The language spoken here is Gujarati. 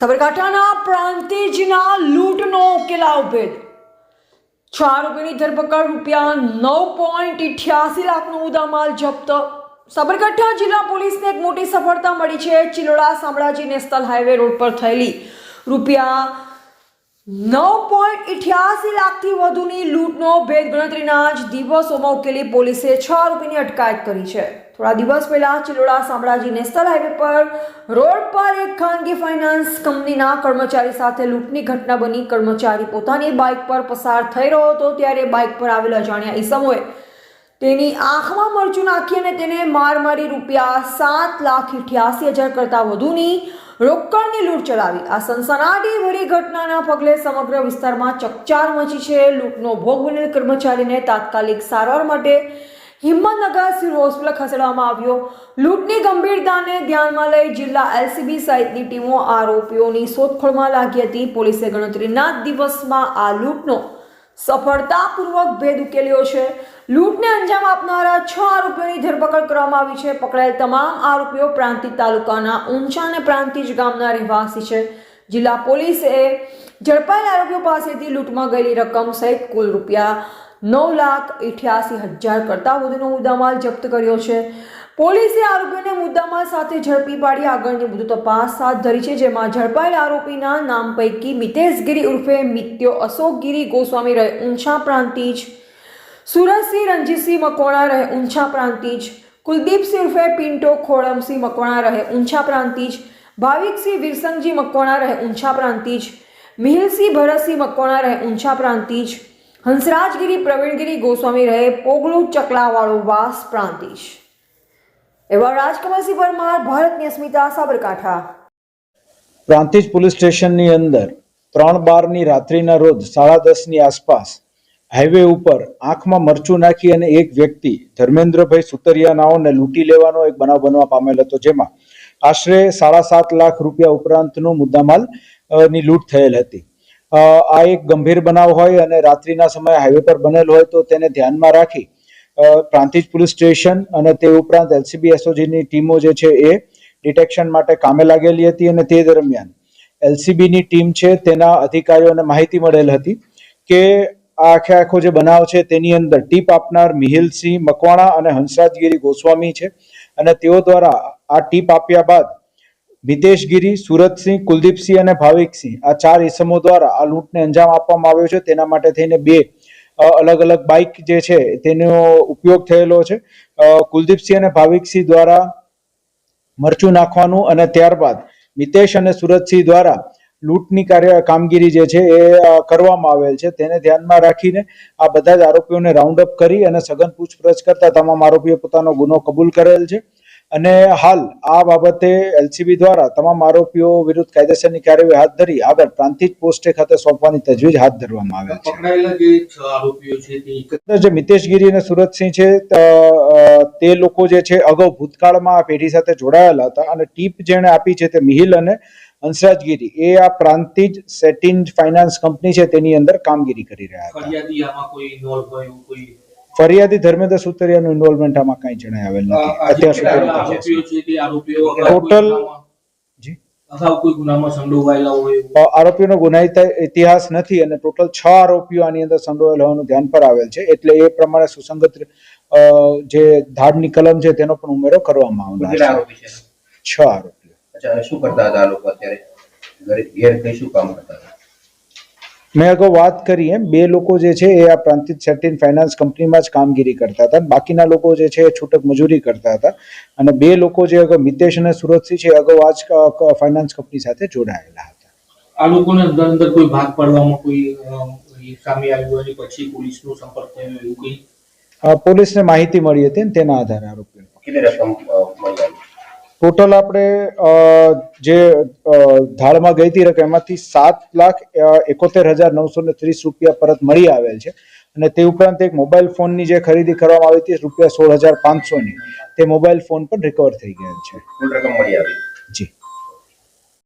સાબરકાંઠાના પ્રાંતિજના લૂંટનો ઉકેલાવ ઉભેદ છ આરોપીની ધરપકડ રૂપિયા નવ પોઈન્ટ ઇઠ્યાસી લાખનો ઉદામાલ જપ્ત. સાબરકાંઠા જિલ્લા પોલીસને એક મોટી સફળતા મળી છે. Chiloda Shamlaji national highway road પર થયેલી રૂપિયા નવ પોઈન્ટ ઇઠ્યાસી લાખથી વધુની લૂંટનો ભેદ ગણતરીના જ દિવસોમાં ઉકેલી પોલીસે છ આરોપીની અટકાયત કરી છે. થોડા દિવસ પહેલા ચિલોડા શામળાજી નેશનલ હાઈવે પર રોડ પર એક ખાનગી ફાઇનાન્સ કંપનીના કર્મચારી સાથે લૂંટની ઘટના બની. કર્મચારી પોતાની બાઇક પર પસાર થઈ રહ્યો હતો ત્યારે બાઇક પર આવેલા અજાણ્યા ઈસમોએ તેની આંખમાં મરચું નાખી અને તેને માર મારી રૂપિયા સાત લાખ અઠ્યાસી હજાર કરતાં વધુની રોકડની લૂંટ ચલાવી. આ સનસનાટી ભરી ઘટનાના પગલે સમગ્ર વિસ્તારમાં ચકચાર મચી છે. લૂંટનો ભોગ બનેલ કર્મચારીને તાત્કાલિક સારવાર માટે હિંમતનગર સિવિલ હોસ્પિટલ ખસેડવામાં આવ્યો. લૂંટની ગંભીરતાને ધ્યાનમાં લઈ જિલ્લા એલસીબી સહિતની ટીમો આરોપીઓની શોધખોળમાં લાગી હતી. પોલીસે ગણતરીના દિવસમાં આ લૂંટનો સફળતાપૂર્વક ભેદ ઉકેલ્યો છે. લૂંટને અંજામ આપનારા છ આરોપીઓની ધરપકડ કરવામાં આવી છે. પકડાયેલ તમામ આરોપીઓ પ્રાંતિજ તાલુકાના ઊંચા અને પ્રાંતિજ ગામના રહેવાસી છે. જિલ્લા પોલીસે ઝડપાયેલ આરોપીઓ પાસેથી લૂંટમાં ગયેલી રકમ સહિત કુલ રૂપિયા નવ લાખ અઠ્યાસી હજાર કરતાં વધુનો મુદ્દામાલ જપ્ત કર્યો છે. પોલીસે આરોપીને મુદ્દામાલ સાથે ઝડપી પાડી આગળની વધુ તપાસ હાથ ધરી છે, જેમાં ઝડપાયેલ આરોપીના નામ પૈકી મિતેશગીરી ઉર્ફે મિત્યો અશોક ગીરી ગોસ્વામી રહે ઊંચા પ્રાંતિજ સુરજસિંહ રણજીતસિંહ મકવાણા રહે ઊંચા પ્રાંતિજ, કુલદીપસિંહ ઉર્ફે પિન્ટો ખોડમસિંહ મકવાણા રહે ઊંચા પ્રાંતિજ, ભાવિકસિંહ વીરસંગજી મકવાણા રહે ઊંચા પ્રાંતિજ, મિહિલસિંહ ભરતસિંહ મકવાણા રહે ઊંચા પ્રાંતિજ હંસરાજગીરી, પ્રવીણગીરી, ગોસ્વામી રહે પોગલું ચકલાવાળો વાસ પ્રાંતિશ એવા રાજકમલસિંહ પરમાર ભારતની અસ્મિતા, સાબરકાંઠા. પ્રાંતિજ પોલીસ સ્ટેશનની અંદર ત્રણ બારની રાત્રિના રોજ સાડા દસની આસપાસ હાઈવે ઉપર આંખમાં મરચું નાખી અને એક વ્યક્તિ, ધર્મેન્દ્રભાઈ સુતરિયાનાઓને લૂંટી લેવાનો એક બનાવ બનવા પામેલ હતો, જેમાં આશરે સાડા સાત લાખ રૂપિયા ઉપરાંતનો મુદ્દામાલની લૂંટ થયેલ હતી. આ એક ગંભીર બનાવ હોય અને રાત્રિના સમયે હાઈવે પર બનેલ હોય તો તેને ધ્યાનમાં રાખી પ્રાંતિજ પોલીસ સ્ટેશન અને તે ઉપરાંત એલસીબી એસઓજીની ટીમો જે છે એ ડિટેક્શન માટે કામે લાગેલી હતી અને તે દરમિયાન એલસીબીની ટીમ છે તેના અધિકારીઓને માહિતી મળેલ હતી કે આ આખે આખો જે બનાવ છે તેની અંદર ટીપ આપનાર મિહિલસિંહ મકવાણા અને હંસરાજગીરી ગોસ્વામી છે અને તેઓ દ્વારા આ ટીપ આપ્યા બાદ મિતેશગીરી સુરતસિંહ, કુલદીપસિંહ અને ભાવિકસિંહ આ ચાર ઇસમો દ્વારા આ લૂંટને અંજામ આપવામાં આવ્યો છે. તેના માટે થઈને બે અલગ અલગ બાઇક જે છે તેનો ઉપયોગ થયેલો છે. કુલદીપસિંહ અને ભાવિકસિંહ દ્વારા મરચું નાખવાનું અને ત્યારબાદ મિતેશ અને સુરતસિંહ દ્વારા લૂંટની કાર્ય, કામગીરી જે છે એ કરવામાં આવેલ છે. તેને ધ્યાનમાં રાખીને આ બધા જ આરોપીઓને રાઉન્ડ અપ કરી અને સઘન પૂછપરછ કરતા તમામ આરોપીઓ પોતાનો ગુનો કબૂલ કરેલ છે. અને હાલ આ બાબતે એલસીબી દ્વારા તમામ આરોપીઓ વિરુદ્ધ કાયદેસરની કાર્યવાહી હાથ ધરી આગળ પ્રાંતિજ પોસ્ટે ખાતે સોંપવાની તજવીજ હાથ ધરવામાં આવે છે. જે જે મિતેશગીરી અને સુરતસિંહ છે તે લોકો જે છે અગાઉ ભૂતકાળમાં આ પેઢી સાથે જોડાયેલા હતા અને ટીપ જેણે આપી છે તે મિહિલ અને હંસરાજગીરી એ આ પ્રાંતિજ સેટિંગ ફાઇનાન્સ કંપની છે તેની અંદર કામગીરી કરી રહ્યા હતા. ફરિયાદી ધર્મેન્દ્ર સુતરિયાનું ઇન્વોલ્વમેન્ટ આમાં કઈ જણાય નથી. અત્યાર સુધી અ, આરોપીઓનો ગુનાહિત ઇતિહાસ નથી અને ટોટલ છ આરોપીઓ આની અંદર સંડોવાયેલ હોવાનું ધ્યાન પર આવેલ છે. એટલે એ પ્રમાણે સુસંગત જે ધાડની કલમ છે તેનો પણ ઉમેરો કરવામાં આવનાર છે. છે? આરોપીઓ. અચ્છા શું કરતા હતા આ લોકો અત્યારે? ઘરે ઘેર કઈ શું કામ કરતા હતા? મેં અગાઉ વાત કરી એમ બે લોકો જે છે એ આ પ્રાંતિજ સેટિન ફાઇનાન્સ કંપનીમાં જ કામગીરી કરતા હતા. બાકીના લોકો જે છે એ છૂટક મજૂરી કરતા હતા. અને બે લોકો જે અગાઉ મિતેશ અને સુરતસિંહ છે એ અગાઉ આ જ ક- ક- ફાઇનાન્સ કંપની સાથે જોડાયેલા હતા. આ લોકોને અંદર અંદર કોઈ ભાગ પાડવામાં કોઈ સામે આવ્યું અને પછી પોલીસનો સંપર્ક થયો એવું કંઈ? પોલીસને માહિતી મળી હતી ને તેના આધારે આરોપી. કેટલી રકમ ટોટલ આપણે જે ધાળમાં ગઈ હતી રકમ એમાંથી સાત લાખ એકોતેર હજાર નવસો ને ત્રીસ રૂપિયા પરત મળી આવેલ છે. અને તે ઉપરાંત એક મોબાઈલ ફોનની જે ખરીદી કરવામાં આવી હતી રૂપિયા સોળ હજાર પાંચસોની. તે મોબાઈલ ફોન પણ રિકવર થઈ ગયેલ છે. રકમ મળી આવી. જી.